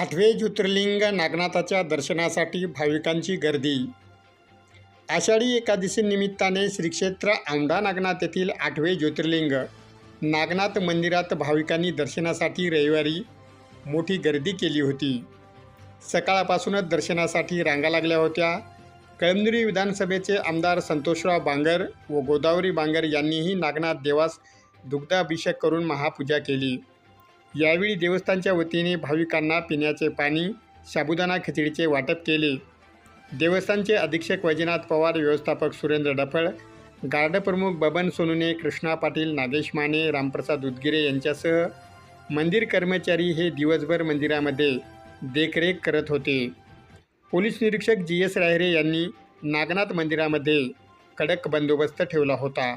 आठवे ज्योतिर्लिंग नागनाथाच्या दर्शनासाठी भाविकांची गर्दी. आषाढी एकादशी निमित्ताने श्रीक्षेत्र औंढा नागनाथ येथील आठवे ज्योतिर्लिंग नागनाथ मंदिरात भाविकांनी दर्शनासाठी रविवारी मोठी गर्दी केली होती. सकाळपासूनच दर्शनासाठी रांगा लागल्या होत्या. कळमनुरी विधानसभेचे आमदार संतोषराव बांगर व गोदावरी बांगर यांनीही नागनाथ देवास दुग्धाभिषेक करून महापूजा केली. यावेळी देवस्थानच्या वतीने भाविकांना पिण्याचे पाणी साबुदाणा खिचडीचे वाटप केले. देवस्थानचे अधीक्षक वैजनाथ पवार व्यवस्थापक सुरेंद्र डफळ गार्ड प्रमुख बबन सोनुने कृष्णा पाटील नागेश माने रामप्रसाद उदगिरे यांच्यासह मंदिर कर्मचारी हे दिवसभर मंदिरामध्ये देखरेख करत होते. पोलीस निरीक्षक जी एस रायरे यांनी नागनाथ मंदिरामध्ये कडक बंदोबस्त ठेवला होता.